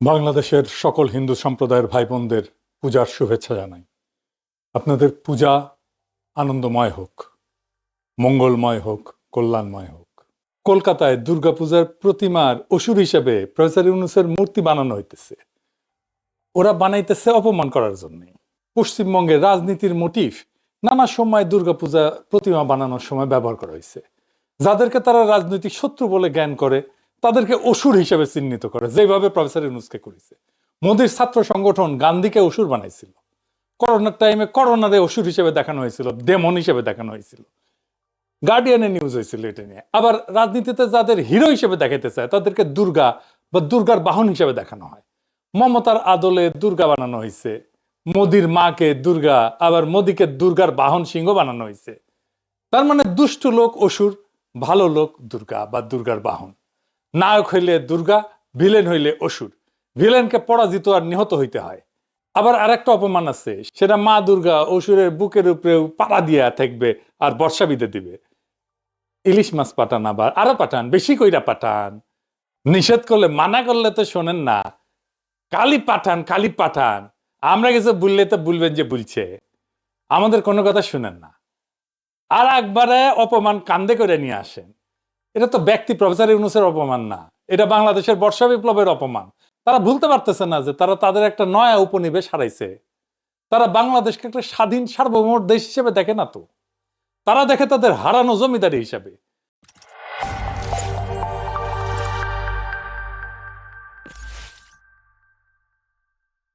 বাংলাদেশের সকল হিন্দু সম্প্রদায়ের ভাই বোনদের পূজার শুভেচ্ছা জানাই। আপনাদের পূজা আনন্দময় হোক, মঙ্গলময় হোক, কল্যাণময় হোক। কলকাতায় দুর্গাপূজার প্রতিমার অসুর হিসেবে প্রফেসর ইউনুসের মূর্তি বানানো হইতেছে। ওরা বানাইতেছে অপমান করার জন্য। পশ্চিমবঙ্গের রাজনীতির মোটিভ নানা সময় দুর্গাপূজা প্রতিমা বানানোর সময় ব্যবহার করা হয়েছে যাদেরকে তারা রাজনৈতিক শত্রু বলে জ্ঞান করে তাদেরকে অসুর হিসেবে চিহ্নিত করে, যেভাবে প্রফেসর ইউনুসকে করেছে। মোদীর ছাত্র সংগঠন গান্ধীকে অসুর বানাইছিল। করোনার টাইমে করোনারে অসুর হিসেবে দেখানো হয়েছিল, ডেমন হিসেবে দেখানো হয়েছিল। গার্ডিয়ানে নিউজ হয়েছিল এটা নিয়ে। আবার রাজনীতিতে যাদের হিরো হিসেবে দেখাতে চায়, তাদেরকে দুর্গা বা দুর্গার বাহন হিসেবে দেখানো হয়। মমতার আদলে দুর্গা বানানো হয়েছে, মোদির মাকে দুর্গা, আবার মোদিকে দুর্গার বাহন সিংহ বানানো হয়েছে। তার মানে দুষ্ট লোক অসুর, ভালো লোক দুর্গা বা দুর্গার বাহন। নায়ক হইলে দুর্গা, ভিলেন হইলে অসুর। ভিলেনকে পরাজিত আর নিহত হইতে হয়। আবার আরেকটা অপমান আছে, সেটা মা দুর্গা অসুরের বুকের উপরে পাড়া দিয়া থাকবে আর বর্ষা বিদে দিবে। ইলিশ মাছ পাঠান আবার, আরও পাঠান, বেশি কইরা পাঠান। নিষেধ করলে, মানা করলে তো শোনেন না। কালি পাঠান কালি পাঠান। আমরা কিছু বললে তো বলবেন যে বলছে। আমাদের কোনো কথা শুনেন না। আর একবারে অপমান কান্দে করে নিয়ে আসেন। এটা তো ব্যক্তি প্রফেসর ইউনুসের অপমান না। এটা বাংলাদেশের বর্ষা বিপ্লবের অপমান। তারা ভুলতে পারতেছে না যে তারা তাদের একটা নয়া উপনিবেশ হারাইছে। তারা বাংলাদেশকে একটা স্বাধীন সার্বভৌম দেশ হিসেবে দেখে না তো। তারা দেখে তাদের হারানো জমিদারি হিসাবে।